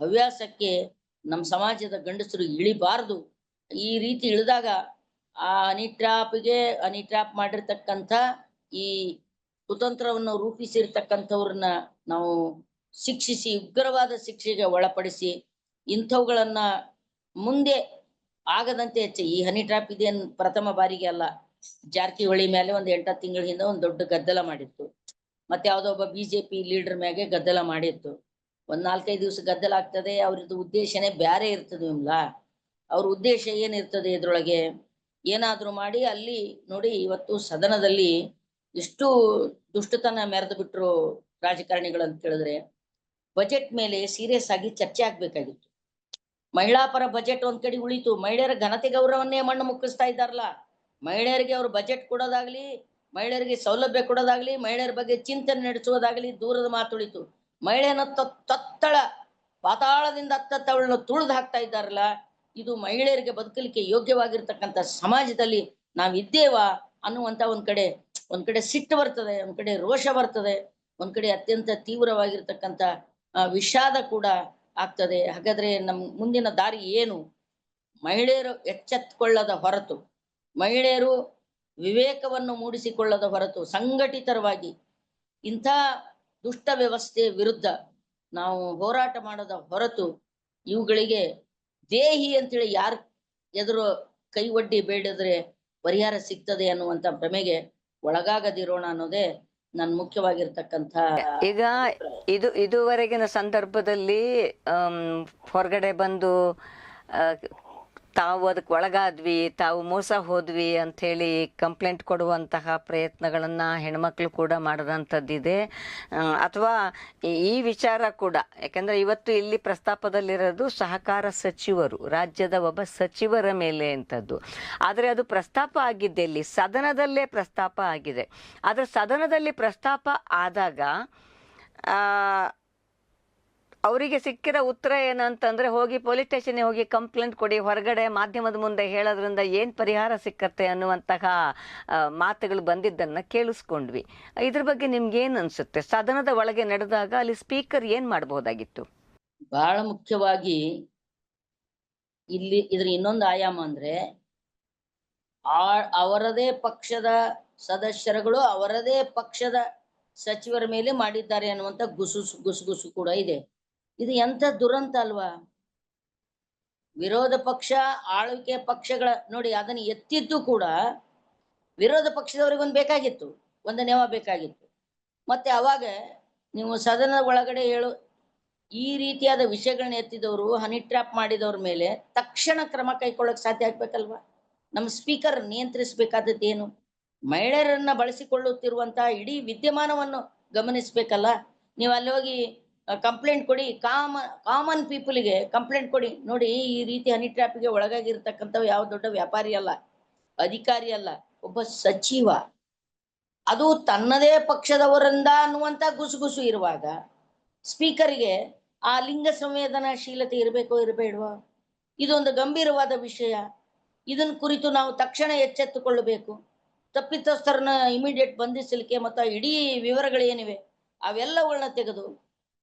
Speaker 3: ಹವ್ಯಾಸಕ್ಕೆ ನಮ್ಮ ಸಮಾಜದ ಗಂಡಸರು ಇಳಿಬಾರದು. ಈ ರೀತಿ ಇಳಿದಾಗ ಆ ಅನಿಟ್ರಾಪ್ಗೆ ಅನಿಟ್ರಾಪ್ ಮಾಡಿರ್ತಕ್ಕಂಥ ಈ ಕುತಂತ್ರವನ್ನು ರೂಪಿಸಿರ್ತಕ್ಕಂಥವ್ರನ್ನ ನಾವು ಶಿಕ್ಷಿಸಿ, ಉಗ್ರವಾದ ಶಿಕ್ಷೆಗೆ ಒಳಪಡಿಸಿ ಇಂಥವುಗಳನ್ನ ಮುಂದೆ ಆಗದಂತೆ ಹೆಚ್ಚು. ಈ ಹನಿ ಟ್ರಾಪ್ ಇದೇನ್ ಪ್ರಥಮ ಬಾರಿಗೆ ಅಲ್ಲ. ಜಾರಕಿಹೊಳಿ ಮೇಲೆ ಒಂದ್ ಎಂಟ ತಿಂಗಳ ಹಿಂದೆ ಒಂದ್ ದೊಡ್ಡ ಗದ್ದಲ ಮಾಡಿತ್ತು. ಮತ್ತೆ ಯಾವುದೋ ಒಬ್ಬ ಬಿಜೆಪಿ ಲೀಡರ್ ಮ್ಯಾಗೆ ಗದ್ದಲ ಮಾಡಿತ್ತು. ಒಂದ್ ನಾಲ್ಕೈದು ದಿವಸ ಗದ್ದಲ ಆಗ್ತದೆ, ಅವ್ರದ್ದು ಉದ್ದೇಶನೇ ಬ್ಯಾರೆ ಇರ್ತದೆ ವಿಮ್ಲ. ಅವ್ರ ಉದ್ದೇಶ ಏನಿರ್ತದೆ ಇದ್ರೊಳಗೆ? ಏನಾದ್ರೂ ಮಾಡಿ ಅಲ್ಲಿ ನೋಡಿ ಇವತ್ತು ಸದನದಲ್ಲಿ ಎಷ್ಟು ದುಷ್ಟತನ ಮೆರೆದು ಬಿಟ್ರು ರಾಜಕಾರಣಿಗಳು ಅಂತ ಹೇಳಿದ್ರೆ ಬಜೆಟ್ ಮೇಲೆ ಸೀರಿಯಸ್ ಆಗಿ ಚರ್ಚೆ ಆಗ್ಬೇಕಾಗಿತ್ತು. ಮಹಿಳಾ ಪರ ಬಜೆಟ್ ಒಂದ್ ಕಡೆ ಉಳಿತು, ಮಹಿಳೆಯರ ಘನತೆ ಗೌರವನ್ನೇ ಮಣ್ಣು ಮುಕ್ಕಿಸ್ತಾ ಇದ್ದಾರಲ್ಲ. ಮಹಿಳೆಯರಿಗೆ ಅವ್ರ ಬಜೆಟ್ ಕೊಡೋದಾಗ್ಲಿ, ಮಹಿಳೆಯರಿಗೆ ಸೌಲಭ್ಯ ಕೊಡೋದಾಗ್ಲಿ, ಮಹಿಳೆಯರ ಬಗ್ಗೆ ಚಿಂತನೆ ನಡೆಸುವುದಾಗ್ಲಿ ದೂರದ ಮಾತುಳಿತು. ಮಹಿಳೆಯನ್ನ ತತ್ತಳ, ಪಾತಾಳದಿಂದ ಹತ್ತತ್ತವಳನ್ನ ತುಳಿದು ಹಾಕ್ತಾ ಇದ್ದಾರಲ್ಲ, ಇದು ಮಹಿಳೆಯರಿಗೆ ಬದುಕಲಿಕ್ಕೆ ಯೋಗ್ಯವಾಗಿರ್ತಕ್ಕಂಥ ಸಮಾಜದಲ್ಲಿ ನಾವಿದ್ದೇವಾ ಅನ್ನುವಂತ ಒಂದ್ ಕಡೆ ಒಂದ್ ಕಡೆ ಸಿಟ್ಟು ಬರ್ತದೆ, ಒಂದ್ ಕಡೆ ರೋಷ ಬರ್ತದೆ, ಒಂದ್ ಕಡೆ ಅತ್ಯಂತ ತೀವ್ರವಾಗಿರ್ತಕ್ಕಂಥ ವಿಷಾದ ಕೂಡ ಆಗ್ತದೆ. ಹಾಗಾದ್ರೆ ನಮ್ ಮುಂದಿನ ದಾರಿ ಏನು? ಮಹಿಳೆಯರು ಎಚ್ಚೆತ್ತುಕೊಳ್ಳದ ಹೊರತು, ಮಹಿಳೆಯರು ವಿವೇಕವನ್ನು ಮೂಡಿಸಿಕೊಳ್ಳದ ಹೊರತು, ಸಂಘಟಿತರವಾಗಿ ಇಂಥ ದುಷ್ಟ ವ್ಯವಸ್ಥೆ ವಿರುದ್ಧ ನಾವು ಹೋರಾಟ ಮಾಡದ ಹೊರತು ಇವುಗಳಿಗೆ ದೇಹಿ ಅಂತೇಳಿ ಯಾರು ಎದುರು ಕೈ ಒಡ್ಡಿ ಬೇಡಿದ್ರೆ ಪರಿಹಾರ ಸಿಗ್ತದೆ ಅನ್ನುವಂತ ಭ್ರಮೆಗೆ ಒಳಗಾಗದಿರೋಣ ಅನ್ನೋದೇ ನನ್ ಮುಖ್ಯವಾಗಿರ್ತಕ್ಕಂಥ
Speaker 2: ಈಗ ಇದು ಇದುವರೆಗಿನ ಸಂದರ್ಭದಲ್ಲಿ ಹೊರಗಡೆ ಬಂದು ತಾವು ಅದಕ್ಕೆ ಒಳಗಾದ್ವಿ, ತಾವು ಮೋಸ ಹೋದ್ವಿ ಅಂಥೇಳಿ ಕಂಪ್ಲೇಂಟ್ ಕೊಡುವಂತಹ ಪ್ರಯತ್ನಗಳನ್ನು ಹೆಣ್ಮಕ್ಳು ಕೂಡ ಮಾಡಿದಂಥದ್ದಿದೆ. ಅಥವಾ ಈ ವಿಚಾರ ಕೂಡ, ಯಾಕೆಂದರೆ ಇವತ್ತು ಇಲ್ಲಿ ಪ್ರಸ್ತಾಪದಲ್ಲಿರೋದು ಸಹಕಾರ ಸಚಿವರು, ರಾಜ್ಯದ ಒಬ್ಬ ಸಚಿವರ ಮೇಲೆ ಅಂಥದ್ದು. ಆದರೆ ಅದು ಪ್ರಸ್ತಾಪ ಆಗಿದ್ದೆ ಇಲ್ಲಿ, ಸದನದಲ್ಲೇ ಪ್ರಸ್ತಾಪ ಆಗಿದೆ. ಆದರೆ ಸದನದಲ್ಲಿ ಪ್ರಸ್ತಾಪ ಆದಾಗ ಅವರಿಗೆ ಸಿಕ್ಕಿರೋ ಉತ್ತರ ಏನಂತಂದ್ರೆ ಹೋಗಿ ಪೊಲೀಸ್ ಸ್ಟೇಷನ್ಗೆ ಹೋಗಿ ಕಂಪ್ಲೇಂಟ್ ಕೊಡಿ, ಹೊರಗಡೆ ಮಾಧ್ಯಮದ ಮುಂದೆ ಹೇಳೋದ್ರಿಂದ ಏನು ಪರಿಹಾರ ಸಿಕ್ಕತ್ತೆ ಅನ್ನುವಂತಹ ಮಾತುಗಳು ಬಂದಿದ್ದನ್ನು ಕೇಳಿಸ್ಕೊಂಡ್ವಿ. ಇದ್ರ ಬಗ್ಗೆ ನಿಮ್ಗೆ ಏನು ಅನ್ಸುತ್ತೆ? ಸದನದ ಒಳಗೆ ನಡೆದಾಗ ಅಲ್ಲಿ ಸ್ಪೀಕರ್ ಏನು ಮಾಡಬಹುದಾಗಿತ್ತು?
Speaker 3: ಬಹಳ ಮುಖ್ಯವಾಗಿ ಇಲ್ಲಿ ಇದ್ರ ಇನ್ನೊಂದು ಆಯಾಮ ಅಂದ್ರೆ ಅವರದೇ ಪಕ್ಷದ ಸದಸ್ಯರುಗಳು ಅವರದೇ ಪಕ್ಷದ ಸಚಿವರ ಮೇಲೆ ಮಾಡಿದ್ದಾರೆ ಅನ್ನುವಂತ ಗುಸುಸು, ಗುಸುಗುಸು ಕೂಡ ಇದೆ. ಇದು ಎಂತ ದುರಂತ ಅಲ್ವಾ? ವಿರೋಧ ಪಕ್ಷ, ಆಳ್ವಿಕೆ ಪಕ್ಷಗಳ, ನೋಡಿ ಅದನ್ನ ಎತ್ತಿದ್ದು ಕೂಡ ವಿರೋಧ ಪಕ್ಷದವರಿಗೆ ಒಂದು ಬೇಕಾಗಿತ್ತು, ಒಂದು ನೆವ ಬೇಕಾಗಿತ್ತು. ಮತ್ತೆ ಅವಾಗ ನೀವು ಸದನದ ಒಳಗಡೆ ಹೇಳು, ಈ ರೀತಿಯಾದ ವಿಷಯಗಳನ್ನ ಎತ್ತಿದವರು ಹನಿ ಟ್ರ್ಯಾಪ್ ಮಾಡಿದವ್ರ ಮೇಲೆ ತಕ್ಷಣ ಕ್ರಮ ಕೈಗೊಳ್ಳಕ್ ಸಾಧ್ಯ ಆಗ್ಬೇಕಲ್ವಾ? ನಮ್ಮ ಸ್ಪೀಕರ್ ನಿಯಂತ್ರಿಸಬೇಕಾದದ್ದು ಏನು? ಮಹಿಳೆಯರನ್ನ ಬಳಸಿಕೊಳ್ಳುತ್ತಿರುವಂತಹ ಇಡೀ ವಿದ್ಯಮಾನವನ್ನು ಗಮನಿಸ್ಬೇಕಲ್ಲ? ನೀವು ಅಲ್ಲಿ ಹೋಗಿ ಕಂಪ್ಲೇಂಟ್ ಕೊಡಿ. ಕಾಮ ಕಾಮನ್ ಪೀಪಲ್ಗೆ ಕಂಪ್ಲೇಂಟ್ ಕೊಡಿ. ನೋಡಿ, ಈ ರೀತಿ ಹನಿ ಟ್ರ್ಯಾಪ್ಗೆ ಒಳಗಾಗಿರ್ತಕ್ಕಂಥವು ಯಾವ ದೊಡ್ಡ ವ್ಯಾಪಾರಿ ಅಲ್ಲ, ಅಧಿಕಾರಿ ಅಲ್ಲ, ಒಬ್ಬ ಸಚಿವ. ಅದು ತನ್ನದೇ ಪಕ್ಷದವರಿಂದ ಅನ್ನುವಂತ ಗುಸುಗುಸು ಇರುವಾಗ ಸ್ಪೀಕರ್ಗೆ ಆ ಲಿಂಗ ಸಂವೇದನಾಶೀಲತೆ ಇರಬೇಕೋ ಇರಬೇಡವೋ? ಇದೊಂದು ಗಂಭೀರವಾದ ವಿಷಯ. ಇದನ್ನ ಕುರಿತು ನಾವು ತಕ್ಷಣ ಎಚ್ಚೆತ್ತುಕೊಳ್ಳಬೇಕು. ತಪ್ಪಿತಸ್ಥರನ್ನ ಇಮಿಡಿಯೇಟ್ ಬಂಧಿಸಲಿಕ್ಕೆ ಮತ್ತು ಇಡೀ ವಿವರಗಳೇನಿವೆ ಅವೆಲ್ಲವುಗಳನ್ನ ತೆಗೆದು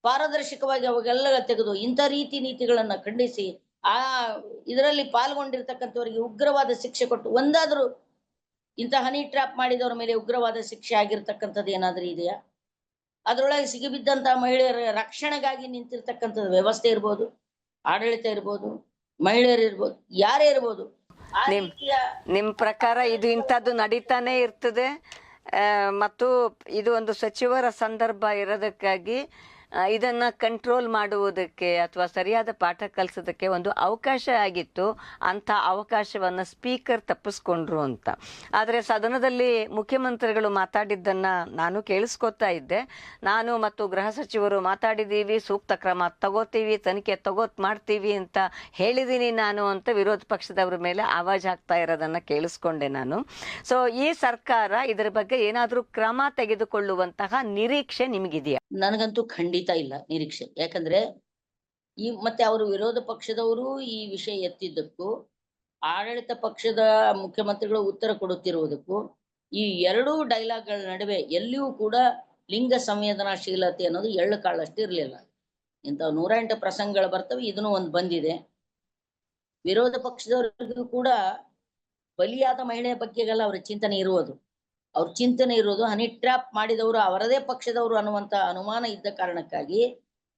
Speaker 3: ಪಾರದರ್ಶಕವಾಗಿ ಅವಾಗೆಲ್ಲ ತೆಗೆದು ಇಂಥ ರೀತಿ ನೀತಿಗಳನ್ನ ಖಂಡಿಸಿ ಆ ಇದರಲ್ಲಿ ಪಾಲ್ಗೊಂಡಿರ್ತಕ್ಕಂಥವರಿಗೆ ಉಗ್ರವಾದ ಶಿಕ್ಷೆ ಕೊಟ್ಟು ಒಂದಾದ್ರೂ ಇಂಥ ಹನಿ ಟ್ರ್ಯಾಪ್ ಮಾಡಿದವರ ಮೇಲೆ ಉಗ್ರವಾದ ಶಿಕ್ಷೆ ಆಗಿರ್ತಕ್ಕಂಥದ್ದು ಏನಾದ್ರೂ ಇದೆಯಾ? ಅದರೊಳಗೆ ಸಿಗಿಬಿದ್ದಂತಹ ಮಹಿಳೆಯರ ರಕ್ಷಣೆಗಾಗಿ ನಿಂತಿರ್ತಕ್ಕಂಥದ್ದು ವ್ಯವಸ್ಥೆ ಇರ್ಬೋದು ಆಡಳಿತ ಇರ್ಬೋದು ಮಹಿಳೆಯರು ಇರ್ಬೋದು ಯಾರೇ ಇರ್ಬೋದು.
Speaker 2: ನಿಮ್- ಪ್ರಕಾರ ಇದು ಇಂಥದ್ದು ನಡೀತಾನೆ ಇರ್ತದೆ? ಆ, ಮತ್ತು ಇದು ಒಂದು ಸಚಿವರ ಸಂದರ್ಭ ಇರೋದಕ್ಕಾಗಿ ಇದನ್ನ ಕಂಟ್ರೋಲ್ ಮಾಡುವುದಕ್ಕೆ ಅಥವಾ ಸರಿಯಾದ ಪಾಠ ಕಲಿಸೋದಕ್ಕೆ ಒಂದು ಅವಕಾಶ ಆಗಿತ್ತು. ಅಂಥ ಅವಕಾಶವನ್ನು ಸ್ಪೀಕರ್ ತಪ್ಪಿಸ್ಕೊಂಡ್ರು ಅಂತ. ಆದರೆ ಸದನದಲ್ಲಿ ಮುಖ್ಯಮಂತ್ರಿಗಳು ಮಾತಾಡಿದ್ದನ್ನು ನಾನು ಕೇಳಿಸ್ಕೊತಾ ಇದ್ದೆ. ನಾನು ಮತ್ತು ಗೃಹ ಸಚಿವರು ಮಾತಾಡಿದ್ದೀವಿ ಸೂಕ್ತ ಕ್ರಮ ತಗೋತೀವಿ, ತನಿಖೆ ತಗೋತ್ ಮಾಡ್ತೀವಿ ಅಂತ ಹೇಳಿದ್ದೀನಿ ನಾನು ಅಂತ ವಿರೋಧ ಪಕ್ಷದವ್ರ ಮೇಲೆ ಆವಾಜ್ ಹಾಕ್ತಾ ಇರೋದನ್ನು ಕೇಳಿಸ್ಕೊಂಡೆ ನಾನು. ಸೊ ಈ ಸರ್ಕಾರ ಇದರ ಬಗ್ಗೆ ಏನಾದರೂ ಕ್ರಮ ತೆಗೆದುಕೊಳ್ಳುವಂತಹ ನಿರೀಕ್ಷೆ ನಿಮಗಿದೆಯಾ?
Speaker 3: ನನಗಂತೂ ಖಂಡಿತ ಇಲ್ಲ ನಿರೀಕ್ಷೆ. ಯಾಕಂದ್ರೆ ಈ ಮತ್ತೆ ಅವರು ವಿರೋಧ ಪಕ್ಷದವರು ಈ ವಿಷಯ ಎತ್ತಿದ್ದಕ್ಕೂ, ಆಡಳಿತ ಪಕ್ಷದ ಮುಖ್ಯಮಂತ್ರಿಗಳು ಉತ್ತರ ಕೊಡುತ್ತಿರುವುದಕ್ಕೂ, ಈ ಎರಡೂ ಡೈಲಾಗ್ಗಳ ನಡುವೆ ಎಲ್ಲಿಯೂ ಕೂಡ ಲಿಂಗ ಸಂವೇದನಾಶೀಲತೆ ಅನ್ನೋದು ಎಳ್ಳು ಕಾಳಷ್ಟು ಇರಲಿಲ್ಲ. ಇಂಥ ನೂರ ಎಂಟು ಪ್ರಸಂಗಗಳು ಬರ್ತವೆ, ಇದನ್ನು ಒಂದು ಬಂದಿದೆ. ವಿರೋಧ ಪಕ್ಷದವರಿಗೂ ಕೂಡ ಬಲಿಯಾದ ಮಹಿಳೆಯ ಬಗ್ಗೆಗೆಲ್ಲ ಅವರ ಚಿಂತನೆ ಇರುವುದು. ಅವ್ರ ಚಿಂತನೆ ಇರೋದು ಹನಿ ಟ್ರ್ಯಾಪ್ ಮಾಡಿದವರು ಅವರದೇ ಪಕ್ಷದವರು ಅನ್ನುವಂತ ಅನುಮಾನ ಇದ್ದ ಕಾರಣಕ್ಕಾಗಿ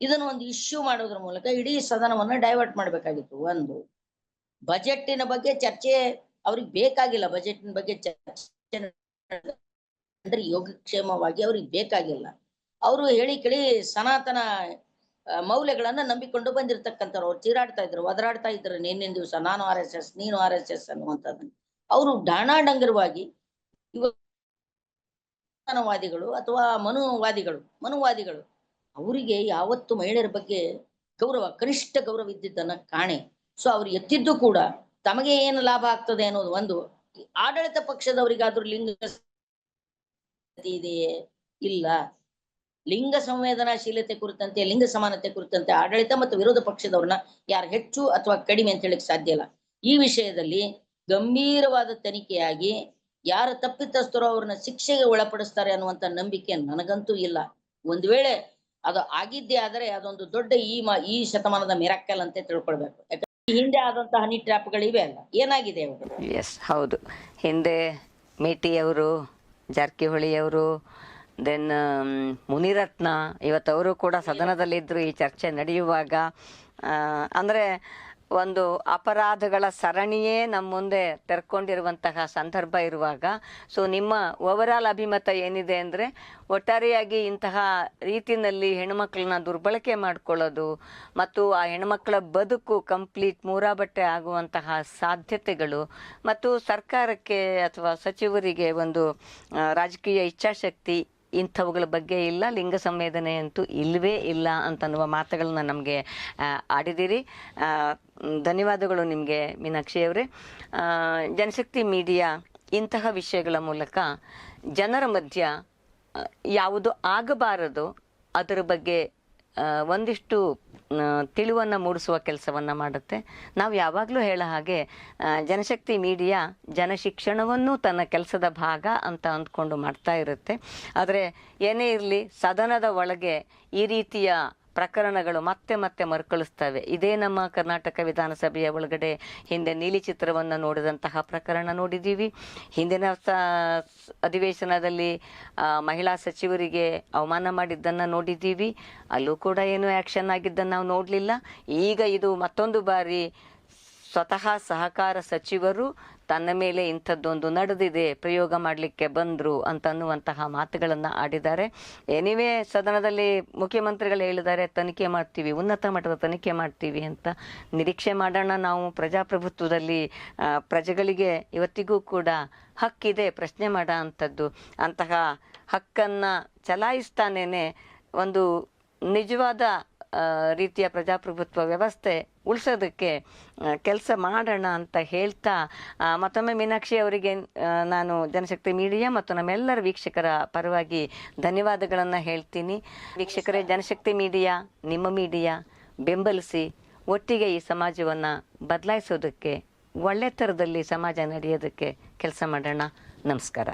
Speaker 3: ಇದನ್ನು ಒಂದು ಇಶ್ಯೂ ಮಾಡೋದ್ರ ಮೂಲಕ ಇಡೀ ಸದನವನ್ನ ಡೈವರ್ಟ್ ಮಾಡಬೇಕಾಗಿತ್ತು. ಒಂದು ಬಜೆಟ್ಟಿನ ಬಗ್ಗೆ ಚರ್ಚೆ ಅವ್ರಿಗೆ ಬೇಕಾಗಿಲ್ಲ. ಬಜೆಟ್ನ ಬಗ್ಗೆ ಚರ್ಚೆ ಅಂದ್ರೆ ಯೋಗಕ್ಷೇಮವಾಗಿ ಅವ್ರಿಗೆ ಬೇಕಾಗಿಲ್ಲ. ಅವರು ಹೇಳಿ ಕೇಳಿ ಸನಾತನ ಮೌಲ್ಯಗಳನ್ನ ನಂಬಿಕೊಂಡು ಬಂದಿರತಕ್ಕಂಥವ್ರು. ಅವ್ರು ಚೀರಾಡ್ತಾ ಇದ್ರು, ಒದರಾಡ್ತಾ ಇದ್ರು. ನಿನ್ನಿನ ದಿವಸ ನಾನು ಆರ್ ಎಸ್ ಎಸ್ ನೀನು ಆರ್ ಎಸ್ ಎಸ್ ಅನ್ನುವಂಥದ್ದನ್ನ. ಅವರು ಡಾಣಾಡಂಗರವಾಗಿ ವಾದಿಗಳು ಅಥವಾ ಮನುವಾದಿಗಳು ಮನುವಾದಿಗಳು. ಅವರಿಗೆ ಯಾವತ್ತು ಮಹಿಳೆಯರ ಬಗ್ಗೆ ಗೌರವ, ಕನಿಷ್ಠ ಗೌರವ ಇದ್ದಿದ್ದನ್ನ ಕಾಣೆ. ಸೊ ಅವ್ರು ಎತ್ತಿದ್ದು ಕೂಡ ತಮಗೆ ಏನು ಲಾಭ ಆಗ್ತದೆ ಅನ್ನೋದು ಒಂದು ಆಡಳಿತ ಪಕ್ಷದವರಿಗಾದ್ರೂ ಲಿಂಗ ಇದೆಯೇ? ಇಲ್ಲ. ಲಿಂಗ ಸಂವೇದನಾಶೀಲತೆ ಕುರಿತಂತೆ, ಲಿಂಗ ಸಮಾನತೆ ಕುರಿತಂತೆ ಆಡಳಿತ ಮತ್ತು ವಿರೋಧ ಪಕ್ಷದವ್ರನ್ನ ಯಾರು ಹೆಚ್ಚು ಅಥವಾ ಕಡಿಮೆ ಅಂತ ಹೇಳಕ್ ಸಾಧ್ಯ ಇಲ್ಲ. ಈ ವಿಷಯದಲ್ಲಿ ಗಂಭೀರವಾದ ತನಿಖೆಯಾಗಿ ಯಾರು ತಪ್ಪಿತಸ್ಥರೋ ಅವ್ರನ್ನ ಶಿಕ್ಷೆಗೆ ಒಳಪಡಿಸ್ತಾರೆ ಅನ್ನುವಂಥ ನಂಬಿಕೆ ನನಗಂತೂ ಇಲ್ಲ. ಒಂದು ವೇಳೆ ಅದು ಆಗಿದ್ದೇ ಆದರೆ ಅದೊಂದು ದೊಡ್ಡ ಈ ಮ, ಈ ಶತಮಾನದ ಮಿರಾಕಲ್ ಅಂತ ತಿಳ್ಕೊಳ್ಬೇಕು. ಹಿಂದೆ ಆದಂತಹ ಹನಿ ಟ್ರ್ಯಾಪ್ಗಳಿವೆ ಅಲ್ಲ, ಏನಾಗಿದೆ ಅವರು
Speaker 2: ಎಸ್ ಹೌದು. ಹಿಂದೆ ಮೇಟಿಯವರು ಜಾರಕಿಹೊಳಿಯವರು ದೆನ್ ಮುನಿರತ್ನ, ಇವತ್ತವರು ಕೂಡ ಸದನದಲ್ಲಿದ್ದರು ಈ ಚರ್ಚೆ ನಡೆಯುವಾಗ ಅಂದ್ರೆ ಒಂದು ಅಪರಾಧಗಳ ಸರಣಿಯೇ ನಮ್ಮ ಮುಂದೆ ತೆರ್ಕೊಂಡಿರುವಂತಹ ಸಂದರ್ಭ ಇರುವಾಗ, ಸೊ ನಿಮ್ಮ ಓವರಾಲ್ ಅಭಿಮತ ಏನಿದೆ ಅಂದರೆ, ಒಟ್ಟಾರೆಯಾಗಿ ಇಂತಹ ರೀತಿಯಲ್ಲಿ ಹೆಣ್ಮಕ್ಳನ್ನ ದುರ್ಬಳಕೆ ಮಾಡಿಕೊಳ್ಳೋದು ಮತ್ತು ಆ ಹೆಣ್ಮಕ್ಳ ಬದುಕು ಕಂಪ್ಲೀಟ್ ಮೂರಾಬಟ್ಟೆ ಆಗುವಂತಹ ಸಾಧ್ಯತೆಗಳು ಮತ್ತು ಸರ್ಕಾರಕ್ಕೆ ಅಥವಾ ಸಚಿವರಿಗೆ ಒಂದು ರಾಜಕೀಯ ಇಚ್ಛಾಶಕ್ತಿ ಇಂಥವುಗಳ ಬಗ್ಗೆ ಇಲ್ಲ, ಲಿಂಗ ಸಂವೇದನೆ ಅಂತೂ ಇಲ್ಲವೇ ಇಲ್ಲ ಅಂತನ್ನುವ ಮಾತುಗಳನ್ನ ನಮಗೆ ಆಡಿದಿರಿ ಧನ್ಯವಾದಗಳು ನಿಮಗೆ ಮೀನಾಕ್ಷಿಯವರೇ ಜನಶಕ್ತಿ ಮೀಡಿಯಾ ಇಂತಹ ವಿಷಯಗಳ ಮೂಲಕ ಜನರ ಮಧ್ಯ ಯಾವುದು ಆಗಬಾರದು ಅದರ ಬಗ್ಗೆ ಒಂದಿಷ್ಟು ತಿಳಿವನ್ನು ಮೂಡಿಸುವ ಕೆಲಸವನ್ನು ಮಾಡುತ್ತೆ. ನಾವು ಯಾವಾಗಲೂ ಹೇಳೋ ಹಾಗೆ ಜನಶಕ್ತಿ ಮೀಡಿಯಾ ಜನಶಿಕ್ಷಣವನ್ನು ತನ್ನ ಕೆಲಸದ ಭಾಗ ಅಂತ ಅಂದ್ಕೊಂಡು ಮಾಡ್ತಾ ಇರುತ್ತೆ. ಆದರೆ ಏನೇ ಇರಲಿ, ಸದನದ ಒಳಗೆ ಈ ರೀತಿಯ ಪ್ರಕರಣಗಳು ಮತ್ತೆ ಮತ್ತೆ ಮರುಕಳಿಸ್ತವೆ. ಇದೇ ನಮ್ಮ ಕರ್ನಾಟಕ ವಿಧಾನಸಭೆಯ ಒಳಗಡೆ ಹಿಂದೆ ನೀಲಿ ಚಿತ್ರವನ್ನು ನೋಡಿದಂತಹ ಪ್ರಕರಣ ನೋಡಿದ್ದೀವಿ. ಹಿಂದಿನ ಅಧಿವೇಶನದಲ್ಲಿ ಮಹಿಳಾ ಸಚಿವರಿಗೆ ಅವಮಾನ ಮಾಡಿದ್ದನ್ನು ನೋಡಿದ್ದೀವಿ. ಅಲ್ಲೂ ಕೂಡ ಏನು ಆ್ಯಕ್ಷನ್ ಆಗಿದ್ದನ್ನು ನಾವು ನೋಡಲಿಲ್ಲ. ಈಗ ಇದು ಮತ್ತೊಂದು ಬಾರಿ ಸ್ವತಃ ಸಹಕಾರ ಸಚಿವರು ತನ್ನ ಮೇಲೆ ಇಂಥದ್ದೊಂದು ನಡೆದಿದೆ, ಪ್ರಯೋಗ ಮಾಡಲಿಕ್ಕೆ ಬಂದರು ಅಂತನ್ನುವಂತಹ ಮಾತುಗಳನ್ನು ಆಡಿದ್ದಾರೆ. ಎನಿವೇ ಸದನದಲ್ಲಿ ಮುಖ್ಯಮಂತ್ರಿಗಳು ಹೇಳಿದ್ದಾರೆ, ತನಿಖೆ ಮಾಡ್ತೀವಿ, ಉನ್ನತ ಮಟ್ಟದ ತನಿಖೆ ಮಾಡ್ತೀವಿ ಅಂತ ನಿರೀಕ್ಷೆ ಮಾಡೋಣ. ನಾವು ಪ್ರಜಾಪ್ರಭುತ್ವದಲ್ಲಿ ಪ್ರಜೆಗಳಿಗೆ ಇವತ್ತಿಗೂ ಕೂಡ ಹಕ್ಕಿದೆ, ಪ್ರಶ್ನೆ ಮಾಡೋ ಅಂಥದ್ದು ಅಂತಹ ಹಕ್ಕನ್ನು ಚಲಾಯಿಸ್ತಾನೇನೆ ಒಂದು ನಿಜವಾದ ರೀತಿಯ ಪ್ರಜಾಪ್ರಭುತ್ವ ವ್ಯವಸ್ಥೆ ಉಳಿಸೋದಕ್ಕೆ ಕೆಲಸ ಮಾಡೋಣ ಅಂತ ಹೇಳ್ತಾ ಮತ್ತೊಮ್ಮೆ ಮೀನಾಕ್ಷಿ ಅವರಿಗೆ ನಾನು ಜನಶಕ್ತಿ ಮೀಡಿಯಾ ಮತ್ತು ನಮ್ಮೆಲ್ಲರ ವೀಕ್ಷಕರ ಪರವಾಗಿ ಧನ್ಯವಾದಗಳನ್ನು ಹೇಳ್ತೀನಿ. ವೀಕ್ಷಕರೇ, ಜನಶಕ್ತಿ ಮೀಡಿಯಾ, ನಿಮ್ಮ ಮೀಡಿಯಾ, ಬೆಂಬಲಿಸಿ ಒಟ್ಟಿಗೆ ಈ ಸಮಾಜವನ್ನು ಬದಲಾಯಿಸೋದಕ್ಕೆ, ಒಳ್ಳೆ ಥರದಲ್ಲಿ ಸಮಾಜ ನಡೆಯೋದಕ್ಕೆ ಕೆಲಸ ಮಾಡೋಣ. ನಮಸ್ಕಾರ.